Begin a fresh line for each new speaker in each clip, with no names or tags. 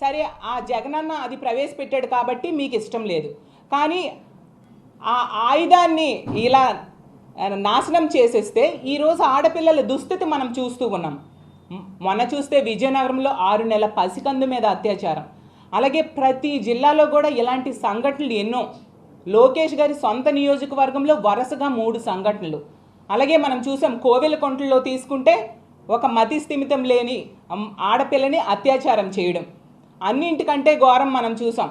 సరే ఆ జగనన్న అది ప్రవేశపెట్టాడు కాబట్టి మీకు ఇష్టం లేదు. కానీ ఆ ఆయుధాన్ని ఇలా నాశనం చేసేస్తే ఈరోజు ఆడపిల్లల దుస్థితి మనం చూస్తూ ఉన్నాం. మొన్న చూస్తే విజయనగరంలో ఆరు నెలల పసికందు మీద అత్యాచారం. అలాగే ప్రతి జిల్లాలో కూడా ఇలాంటి సంఘటనలు ఎన్నో. లోకేష్ గారి సొంత నియోజకవర్గంలో వరుసగా మూడు సంఘటనలు. అలాగే మనం చూసాం కోవెలకొంటలో తీసుకుంటే ఒక మతి స్థిమితం లేని ఆడపిల్లని అత్యాచారం చేయడం. అన్నింటికంటే ఘోరం మనం చూసాం.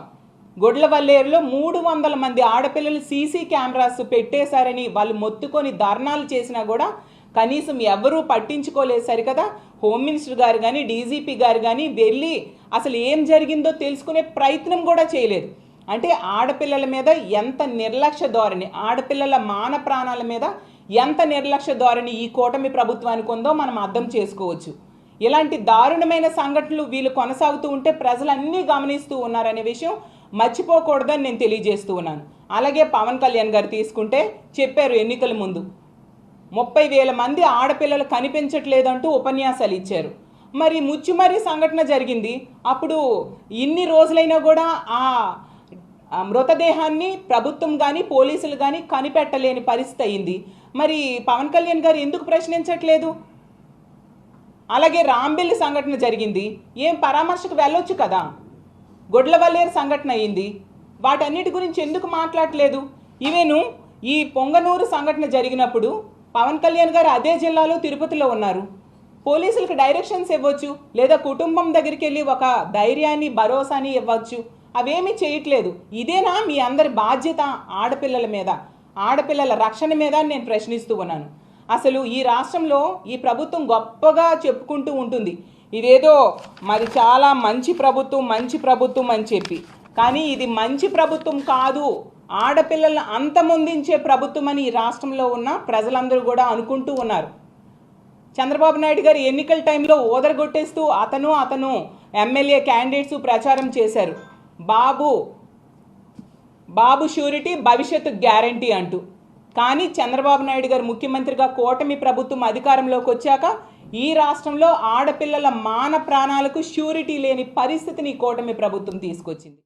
గొడ్లవల్లేరులో మూడు వందల మంది ఆడపిల్లలు సీసీ కెమెరాస్ పెట్టేశారని వాళ్ళు మొత్తుకొని ధర్నాలు చేసినా కూడా కనీసం ఎవరూ పట్టించుకోలేదు సరికదా. హోమ్ మినిస్టర్ గారు కానీ డీజీపీ గారు కానీ వెళ్ళి అసలు ఏం జరిగిందో తెలుసుకునే ప్రయత్నం కూడా చేయలేదు. అంటే ఆడపిల్లల మీద ఎంత నిర్లక్ష్య ధోరణి ఆడపిల్లల మాన ప్రాణాల మీద ఎంత నిర్లక్ష్య ధోరణి ఈ కూటమి ప్రభుత్వానికి ఉందో మనం అర్థం చేసుకోవచ్చు. ఇలాంటి దారుణమైన సంఘటనలు వీళ్ళు కొనసాగుతూ ఉంటే ప్రజలన్నీ గమనిస్తూ ఉన్నారనే విషయం మర్చిపోకూడదని నేను తెలియజేస్తూ ఉన్నాను. అలాగే పవన్ కళ్యాణ్ గారు తీసుకుంటే చెప్పారు ఎన్నికల ముందు. ముప్పై వేల మంది ఆడపిల్లలు కనిపించట్లేదంటూ ఉపన్యాసాలు ఇచ్చారు. మరి ముచ్చుమరి సంఘటన జరిగింది. అప్పుడు ఇన్ని రోజులైనా కూడా ఆ ఆ మృతదేహాన్ని ప్రభుత్వం కానీ పోలీసులు కానీ కనిపెట్టలేని పరిస్థితి అయింది. మరి పవన్ కళ్యాణ్ గారు ఎందుకు ప్రశ్నించట్లేదు? అలాగే రాంబిల్లి సంఘటన జరిగింది. ఏం పరామర్శకు వెళ్ళొచ్చు కదా? గొడ్లవల్లేరు సంఘటన అయింది. వాటన్నిటి గురించి ఎందుకు మాట్లాడలేదు? ఇవేను ఈ పొంగనూరు సంఘటన జరిగినప్పుడు పవన్ కళ్యాణ్ గారు అదే జిల్లాలో తిరుపతిలో ఉన్నారు. పోలీసులకు డైరెక్షన్స్ ఇవ్వచ్చు లేదా కుటుంబం దగ్గరికి వెళ్ళి ఒక ధైర్యాన్ని భరోసాని ఇవ్వచ్చు. అవేమీ చేయట్లేదు. ఇదేనా మీ అందరి బాధ్యత ఆడపిల్లల మీద? ఆడపిల్లల రక్షణ మీద నేను ప్రశ్నిస్తూ ఉన్నాను. అసలు ఈ రాష్ట్రంలో ఈ ప్రభుత్వం గొప్పగా చెప్పుకుంటూ ఉంటుంది. ఇదేదో మరి చాలా మంచి ప్రభుత్వం మంచి ప్రభుత్వం అని చెప్పి. కానీ ఇది మంచి ప్రభుత్వం కాదు. ఆడపిల్లలను అంతమొందించే ప్రభుత్వం అని ఈ రాష్ట్రంలో ఉన్న ప్రజలందరూ కూడా అనుకుంటూ ఉన్నారు. చంద్రబాబు నాయుడు గారు ఎన్నికల టైంలో ఓదరగొట్టేస్తూ అతను అతను ఎమ్మెల్యే క్యాండిడేట్స్ ప్రచారం చేశారు. బాబు బాబు షూరిటీ భవిష్యత్తు గ్యారంటీ అంటూ. కానీ చంద్రబాబు నాయుడు గారు ముఖ్యమంత్రిగా కూటమి ప్రభుత్వం అధికారంలోకి వచ్చాక ఈ రాష్ట్రంలో ఆడపిల్లల మాన ప్రాణాలకు ష్యూరిటీ లేని పరిస్థితిని కూటమి ప్రభుత్వం తీసుకొచ్చింది.